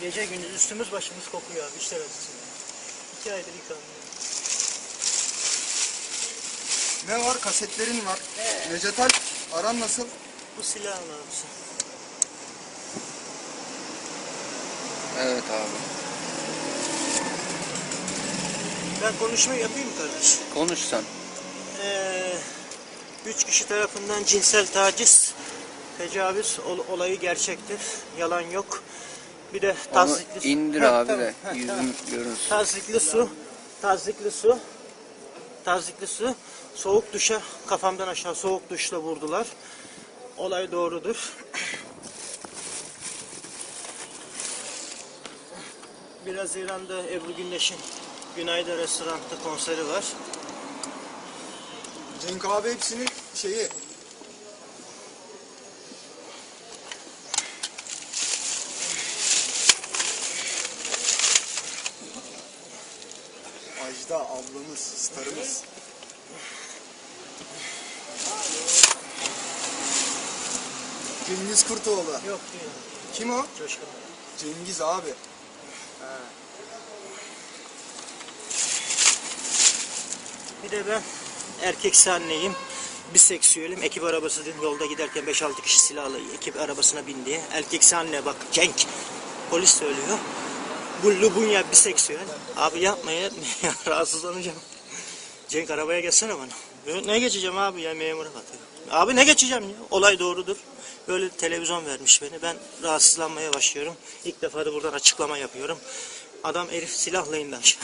Gece gündüz üstümüz başımız kokuyor abi. İşler acısı. İki aydır yıkanmıyor. Ne var? Kasetlerin var. Necdet Alp aran nasıl? Bu silah abisi. Evet abi. Ben konuşma yapayım mı kardeş? Konuş sen. Ee, üç kişi tarafından cinsel taciz, tecavüz ol- olayı gerçektir. Yalan yok. Bir de tazikli indir Ha, abi tamam. de yüzüm tamam. görünsün. Tazikli su, tazikli su, tazikli su, soğuk duşa kafamdan aşağı soğuk duşla vurdular. Olay doğrudur. Biraz İran'da Ebru Gündeş'in Günayda restoranda konseri var. Cenk abi hepsinin şeyi. Ajda ablamız, starımız. Cengiz Kurtoğlu. Yok diyor. Kim o? Coşkun. Cengiz abi. Bir de ben erkeksi anneyim. Biseksüelim. Ekip arabası dedim, yolda giderken 5-6 kişi silahlı ekip arabasına bindi. Erkeksi anne bak Cenk. Polis söylüyor. Bu Lubunya biseksüel. Abi yapma ya. ya rahatsızlanacağım. Cenk arabaya gelsene bana. Ne geçeceğim abi ya memura bakıyor. Abi ne geçeceğim ya? Olay doğrudur. Böyle televizyon vermiş beni. Ben rahatsızlanmaya başlıyorum. İlk defa da buradan açıklama yapıyorum. Adam herif silahla indi aşağı.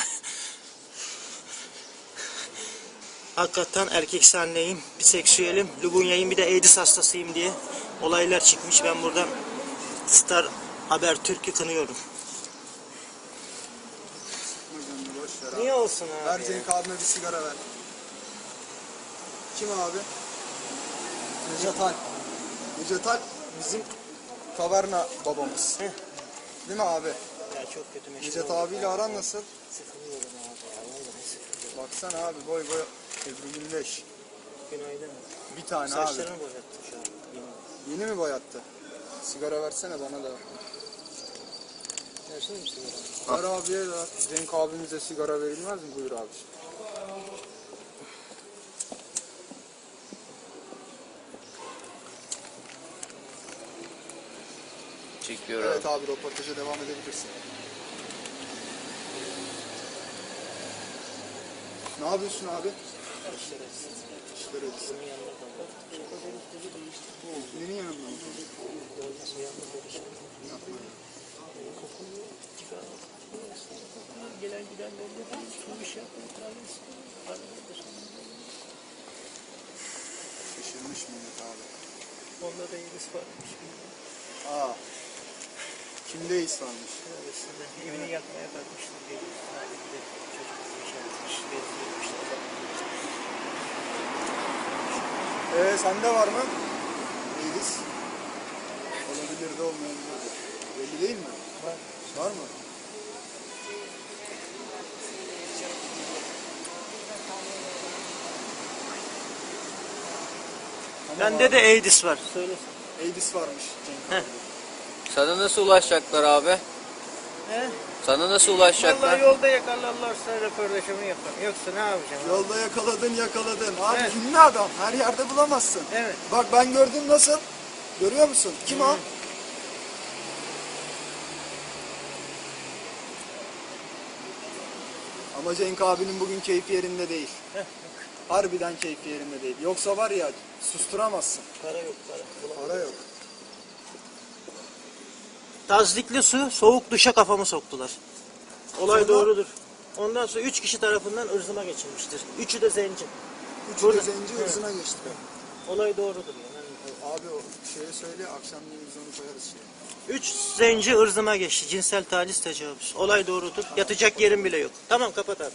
Hakikaten erkeksi anneyim, biseksüelim, Lubunya'yım bir de AIDS hastasıyım diye olaylar çıkmış. Ben buradan Star Haber Türk'ü kınıyorum. Bugün boş ver abi. Niye olsun abi? Ver? Cenk abime bir sigara ver. Kim abi? Necdet Alp. Necdet Alp bizim taverna babamız. Heh. Değil mi abi? Ya çok kötü meşhur oldum. abiyle aran nasıl? Sıkılıyorum abi ya. Vallahi sıkılıyorum. Baksana abi boy boy Ebru Gündeş. Günaydın. Bir tane abi. Saçlarını boyattım şu an. Yemin. Yeni mi boyattı? Sigara versene bana da. Versene mi sigara? Ver abiye de. Cenk abimize sigara verilmez mi? Buyur abi. Çekiyor Evet abi. abi röportaja devam edebilirsin. Ne yapıyorsun abi? İşler etsin. İşler etsin. Bunun yanında mı? Yapma. Kokulu, sigara. Gelen giden belli. Su şey yapıyor. Kahvesi. Kahvesi. Şaşırmış millet abi. Onda da ilgisi varmış. Aa. Kimde his varmış? Arasında evini yakmaya kalkmıştır diye. Yani bir de çocuk şey yapmış. Bezdirmişler. Ee sende var mı? Değiliz. Olabilir de olmayabilir de. Belli değil mi? Var. Var mı? Bende de AIDS var. Söylesene. AIDS varmış. Heh. Sana nasıl ulaşacaklar abi? He? Sana nasıl Vallahi ulaşacaklar? yolda yakalarlarsa röportajımı yaparım. Yoksa ne yapacağım? abi? Yolda yakaladın yakaladın. Abi Evet. ünlü adam. Her yerde bulamazsın. Evet. Bak ben gördüm nasıl? Görüyor musun? Kim o? Ama Cenk abinin bugün keyfi yerinde değil. Harbiden keyfi yerinde değil. Yoksa var ya susturamazsın. Para yok para. Para yok. Tazlikli su soğuk duşa kafamı soktular. Olay Sonra? doğrudur. Ondan sonra üç kişi tarafından ırzıma geçilmiştir. Üçü de zenci. Üçü Burada- zenci Evet. hırsına geçti. Olay doğrudur yani. Abi o şeye söyle akşam onu koyarız şey. Üç zenci ırzıma geçti. Cinsel taciz tecavüz. Olay doğrudur. Yatacak yerim bile yok. Tamam kapat abi.